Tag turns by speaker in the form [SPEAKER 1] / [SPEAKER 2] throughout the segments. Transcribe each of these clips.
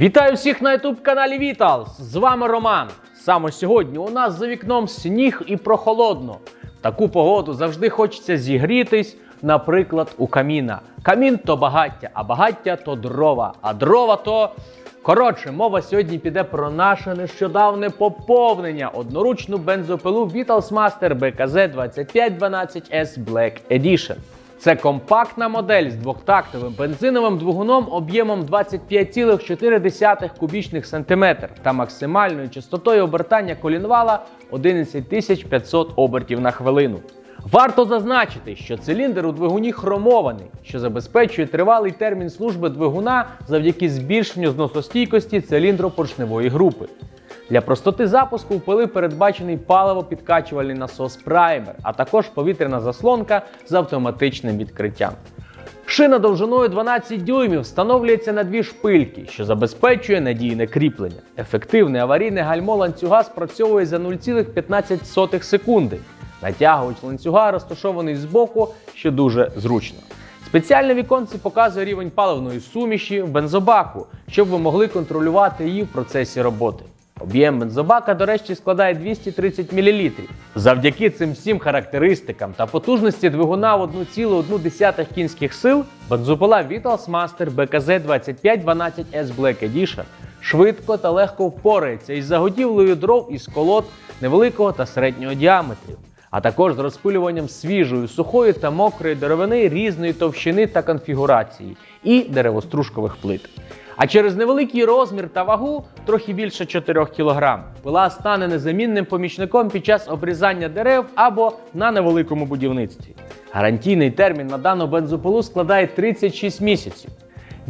[SPEAKER 1] Вітаю всіх на youtube каналі Vitals. З вами Роман. Саме сьогодні у нас за вікном сніг і прохолодно. Таку погоду завжди хочеться зігрітись, наприклад, у каміна. Камін то багаття, а багаття то дрова, а дрова то. Коротше, мова сьогодні піде про наше нещодавне поповнення одноручну бензопилу Vitals Master BKZ 2512S Black Edition. Це компактна модель з двохтактовим бензиновим двигуном об'ємом 25,4 кубічних сантиметр та максимальною частотою обертання колінвала 11500 обертів на хвилину. Варто зазначити, що циліндр у двигуні хромований, що забезпечує тривалий термін служби двигуна завдяки збільшенню зносостійкості циліндропоршневої групи. Для простоти запуску в пили передбачений паливо-підкачувальний насос праймер, а також повітряна заслонка з автоматичним відкриттям. Шина довжиною 12 дюймів встановлюється на дві шпильки, що забезпечує надійне кріплення. Ефективне аварійне гальмо ланцюга спрацьовує за 0,15 секунди. Натягувач ланцюга розташований збоку, що дуже зручно. Спеціальне віконце показує рівень паливної суміші в бензобаку, щоб ви могли контролювати її в процесі роботи. Об'єм бензобака, до речі, складає 230 мл. Завдяки цим всім характеристикам та потужності двигуна в 1,1 кінських сил бензопила Vitals Master BKZ 2512S Black Edition швидко та легко впорається із заготівлею дров із колод невеликого та середнього діаметрів, а також з розпилюванням свіжої, сухої та мокрої деревини різної товщини та конфігурації і деревостружкових плит. А через невеликий розмір та вагу трохи більше 4 кг. Пила стане незамінним помічником під час обрізання дерев або на невеликому будівництві. Гарантійний термін на дану бензопилу складає 36 місяців.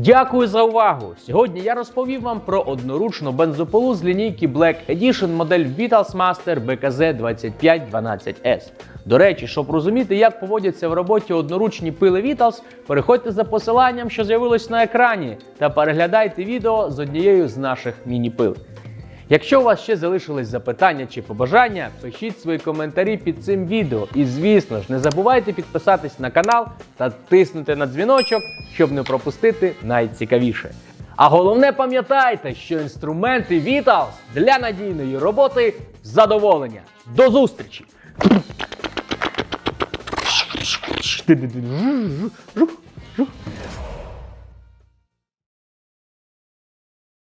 [SPEAKER 1] Дякую за увагу! Сьогодні я розповів вам про одноручну бензопилу з лінійки Black Edition модель Vitals Master BKZ 2512S. До речі, щоб розуміти, як поводяться в роботі одноручні пили Vitals, переходьте за посиланням, що з'явилось на екрані, та переглядайте відео з однією з наших міні-пил. Якщо у вас ще залишились запитання чи побажання, пишіть свої коментарі під цим відео. І звісно ж, не забувайте підписатись на канал та тиснути на дзвіночок, щоб не пропустити найцікавіше. А головне пам'ятайте, що інструменти Vitals для надійної роботи задоволення. До зустрічі!